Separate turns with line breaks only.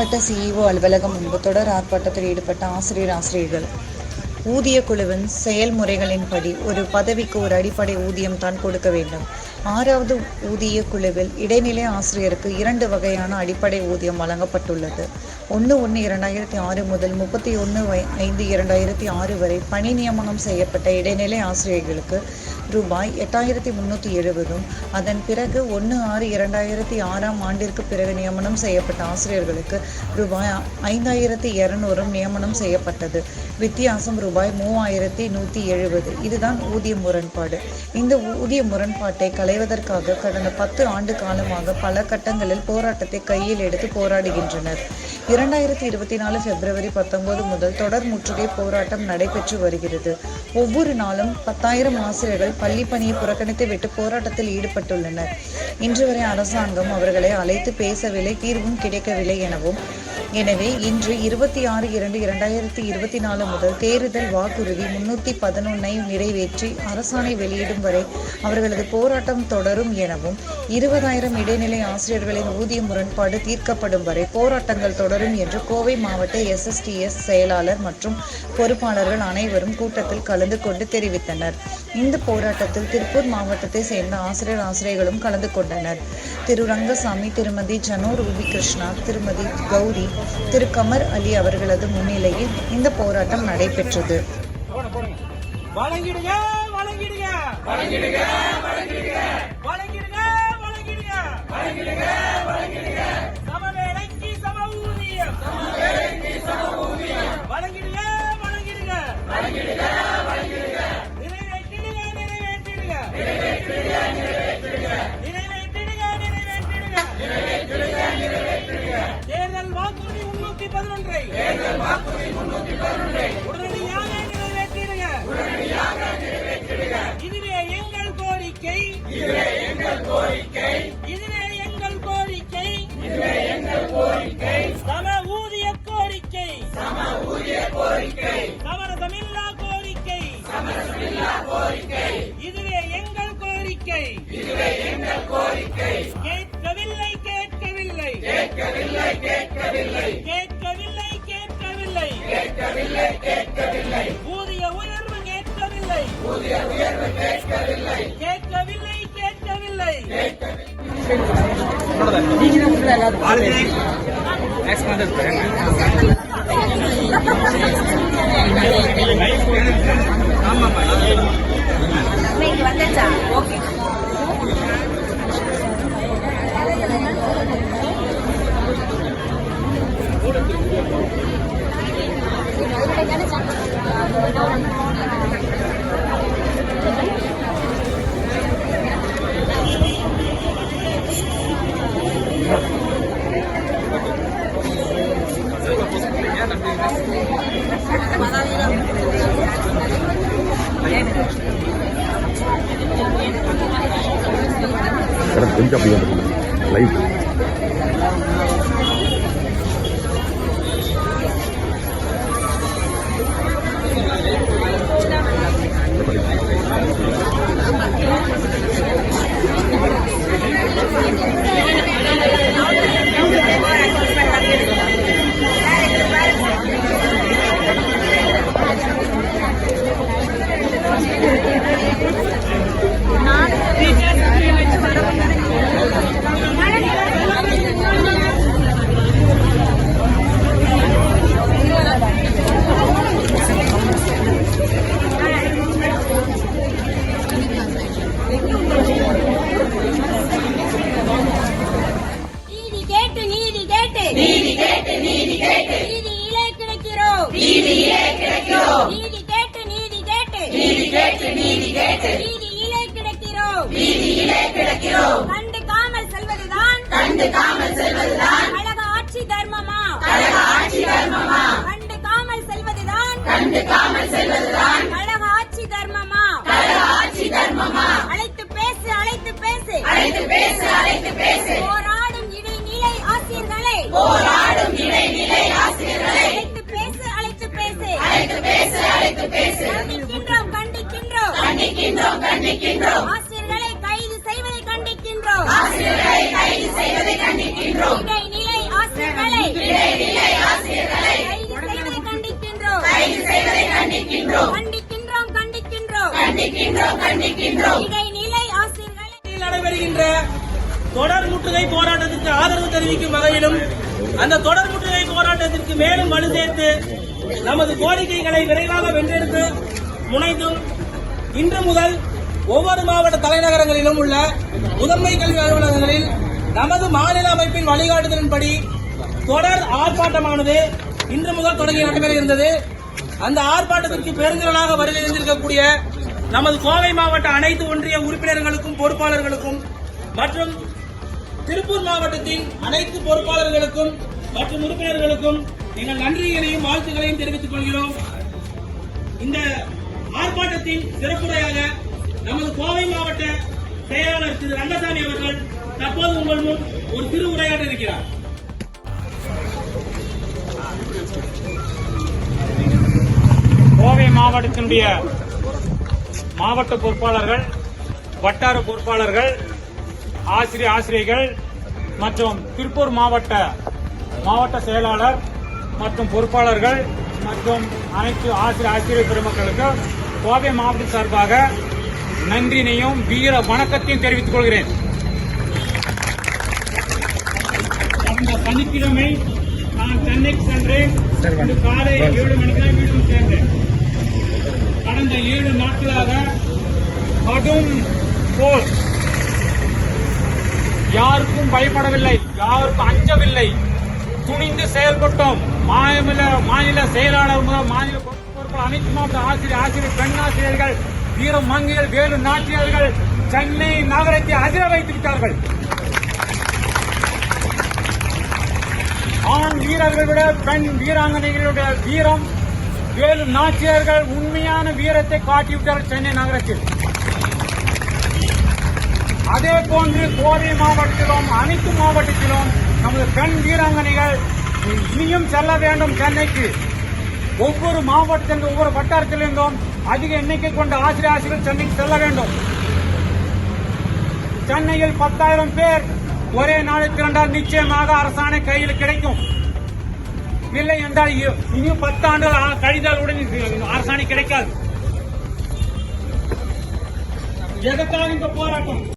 மாவட்ட சிஇஓ அலுவலகம் முன்பு தொடர் ஆர்ப்பாட்டத்தில் ஈடுபட்ட ஆசிரியர் ஆசிரியர்கள். ஊதிய குழுவின் செயல்முறைகளின்படி ஒரு பதவிக்கு ஒரு அடிப்படை ஊதியம் தான் கொடுக்க வேண்டும். ஆறாவது ஊதிய குழுவில் இடைநிலை ஆசிரியருக்கு இரண்டு வகையான அடிப்படை ஊதியம் வழங்கப்பட்டுள்ளது. ஒன்று ஒன்று இரண்டாயிரத்தி ஆறு முதல் முப்பத்தி ஒன்று ஐந்து இரண்டாயிரத்தி ஆறு வரை பணி நியமனம் செய்யப்பட்ட இடைநிலை ஆசிரியர்களுக்கு ரூபாய் எட்டாயிரத்தி முந்நூற்றி எழுபதும் அதன் பிறகு ஒன்று ஆறு இரண்டாயிரத்தி ஆறாம் ஆண்டிற்கு பிறகு நியமனம் செய்யப்பட்ட ஆசிரியர்களுக்கு ரூபாய் ஐந்தாயிரத்தி இரநூறும் நியமனம் செய்யப்பட்டது. வித்தியாசம் ரூபாய் மூவாயிரத்தி நூற்றி எழுபது. இதுதான் ஊதிய முரண்பாடு. இந்த ஊதிய முரண்பாட்டை களைவதற்காக கடந்த பத்து ஆண்டு காலமாக பல கட்டங்களில் போராட்டத்தை கையில் எடுத்து போராடுகின்றனர். இரண்டாயிரத்தி இருபத்தி நாலு பிப்ரவரி பத்தொன்பது முதல் தொடர் முற்றுகை போராட்டம் நடைபெற்று வருகிறது. ஒவ்வொரு நாளும் பத்தாயிரம் ஆசிரியர்கள் பள்ளி பணியை புறக்கணித்து விட்டு போராட்டத்தில் ஈடுபட்டுள்ளனர். இன்று வரை அரசாங்கம் அவர்களை அழைத்து பேசவில்லை தீர்வும் கிடைக்கவில்லை எனவும் எனவே இன்று இருபத்தி ஆறு இரண்டு இரண்டாயிரத்தி இருபத்தி நாலு முதல் தேர்தல் வாக்குறுதி முன்னூற்றி பதினொன்னை நிறைவேற்றி அரசாணை வெளியிடும் வரை அவர்களது போராட்டம் தொடரும் எனவும் இருபதாயிரம் இடைநிலை ஆசிரியர்களின் ஊதிய முரண்பாடு தீர்க்கப்படும் வரை போராட்டங்கள் தொடரும் என்று கோவை மாவட்ட எஸ்எஸ்டிஎஸ் செயலாளர் மற்றும் பொறுப்பாளர்கள் அனைவரும் கூட்டத்தில் கலந்து கொண்டு தெரிவித்தனர். இந்த போராட்டத்தில் திருப்பூர் மாவட்டத்தை சேர்ந்த ஆசிரியர் ஆசிரியர்களும் கலந்து கொண்டனர். திரு ரங்கசாமி திருமதி ஜனோ ரூபி கிருஷ்ணா திருமதி கௌரி திரு கமர் அலி அவர்களது முன்னிலையில் இந்த போராட்டம் நடைபெற்றது.
வழங்கிடுங்க. பதினொன்றை உடனடியாக இதுவே எங்கள் கோரிக்கை இதுவே எங்கள் கோரிக்கை இதுவே எங்கள் கோரிக்கை இதுவே எங்கள் கோரிக்கை சம ஊதிய கோரிக்கை சம ஊதிய கோரிக்கை சமரசமில்லா கோரிக்கை சமரசமில்லா கோரிக்கை இதுவே எங்கள் கோரிக்கை இதுவே எங்கள் கோரிக்கை கேட்கவில்லை கேட்கவில்லை கேட்கவில்லை கேட்கவில்லை. ஊதிய உயர்வு கேட்கவில்லை கேட்கவில்லை. கேட்கவில்லை
இன்னைக்கு வந்துச்சா? ஓகே.
மேடம் கொஞ்சம் அப்படியே லைஃப்
நீதி கேட்டு நீதி கேட்டு. நீதி கேட்டு நீதியிலே கிடைக்கிறோம். நீதியிலே கிடைக்கிறோம். நீதி கேட்டு நீதி கேட்டு. நீதி கேட்டு நீதி கேட்டு. நீதியிலே கிடைக்கிறோம். நீதியிலே கிடைக்கிறோம். கண்டு காமல் செல்வதுதான். கண்டு காமல் செல்வதுதான். கழக ஆட்சி தர்மமா? கழக ஆட்சி தர்மமா? கண்டு காமல் செல்வதுதான். கண்டு காமல் செல்வதுதான். கழக ஆட்சி தர்மமா? கழக ஆட்சி தர்மமா? அழைத்து பேசு அழைத்து பேசு. அழைத்து பேசு அழைத்து பேசு. அழைத்து பேசு. கண்டிக்கின்றோம் கண்டிக்கின்றோம். கண்டிக்கின்றோம் கண்டிக்கின்றோம். ஆசிரியர்களை கைது செய்வதை கண்டிக்கின்றோம். ஆசிரியர்களை கைது செய்வதை கண்டிக்கின்றோம். இடைநிலை ஆசிரியர் ஆசிரியர்களை. கைது செய்வதை கண்டிக்கின்றோம். கண்டிக்கின்றோம். கண்டிக்கின்றோம் இடைநிலை ஆசிரியர்களை.
நடைபெறுகின்ற தொடர் முற்றுகை போராட்டத்திற்கு ஆதரவு தெரிவிக்கும் வகையிலும் அந்த தொடர் முற்றுகை போராட்டத்திற்கு மேலும் வலு சேர்த்து நமது கோரிக்கைகளை விரைவாக வென்றெடுத்து முனைந்தும் இன்று முதல் ஒவ்வொரு மாவட்ட தலைநகரங்களிலும் உள்ள முதன்மை கல்வி அலுவலகங்களில் நமது மாநில அமைப்பின் வழிகாட்டுதலின்படி தொடர் ஆர்ப்பாட்டமானது இன்று முதல் தொடங்கி நடைபெற இருந்தது. அந்த ஆர்ப்பாட்டத்திற்கு பெருந்திரளாக வருகை தந்திருக்கக்கூடிய நமது கோவை மாவட்ட அனைத்து ஒன்றிய உறுப்பினர்களுக்கும் பொறுப்பாளர்களுக்கும் மற்றும் திருப்பூர் மாவட்டத்தின் அனைத்து பொறுப்பாளர்களுக்கும் மற்றும் உறுப்பினர்களுக்கும் எங்கள் நன்றிகளையும் வாழ்த்துக்களையும் தெரிவித்துக் கொள்கிறோம். இந்த ஆர்ப்பாட்டத்தின் சிறப்புரையாக நமது கோவை மாவட்ட செயலாளர் திரு ரங்கசாமி அவர்கள் தற்போது உங்கள் முன் ஒரு திரு உரையாட இருக்கிறார்.
கோவை மாவட்டத்தினுடைய மாவட்ட பொறுப்பாளர்கள் வட்டார பொறுப்பாளர்கள் ஆசிரியர் ஆசிரியர்கள் மற்றும் திருப்பூர் மாவட்ட மாவட்ட செயலாளர் மற்றும் பொறுப்பாளர்கள் மற்றும் அனைத்து ஆசிரியர் ஆசிரியர் பெருமக்களுக்கு கோவை மாவட்ட சார்பாக நன்றினையும் வீர வணக்கத்தையும் தெரிவித்துக் கொள்கிறேன். கடந்த சனிக்கிழமை நான் சென்னைக்கு சென்றேன். இன்று காலை ஏழு மணிக்கு தான் வீட்டுக்கு சேர்ந்தேன். கடந்த ஏழு நாட்களாக கடும் போர் யாருக்கும் பயப்படவில்லை யாருக்கும் அஞ்சவில்லை. துணிந்து செயல்பட்டோம். மாநில மாநில செயலாளர் முதல் மாநில பொறுப்பு அனைத்து மாவட்ட ஆசிரியர் ஆசிரியர் பெண் ஆசிரியர்கள் வீர மங்கைகள் வேலு நாட்டியர்கள் சென்னை நகரத்தை அதிர வைத்து விட்டார்கள். ஆண் வீரர்களை விட பெண் வீராங்கனைகளுடைய வீரம் வேலு நாச்சியர்கள் உண்மையான வீரத்தை காட்டிவிட்டார்கள் சென்னை நகரத்தில். அதே போன்று கோவை மாவட்டத்திலும் அனைத்து மாவட்டத்திலும் நமது பெண் வீராங்கனைகள் இனியும் செல்ல வேண்டும் சென்னைக்கு. ஒவ்வொரு மாவட்டத்திலும் ஒவ்வொரு வட்டாரத்திலிருந்தும் அதிக எண்ணிக்கை கொண்ட ஆசிரியர் ஆசிரியர்கள் சென்னைக்கு செல்ல வேண்டும். சென்னையில் பத்தாயிரம் பேர் ஒரே நாளில் திரண்டால் நிச்சயமாக அரசாணை கையில் கிடைக்கும். இல்லை என்றால் இனியும் பத்து ஆண்டுகள் கழிந்தால் உடனே அரசாணை கிடைக்காது. எதற்காக இந்த போராட்டம்?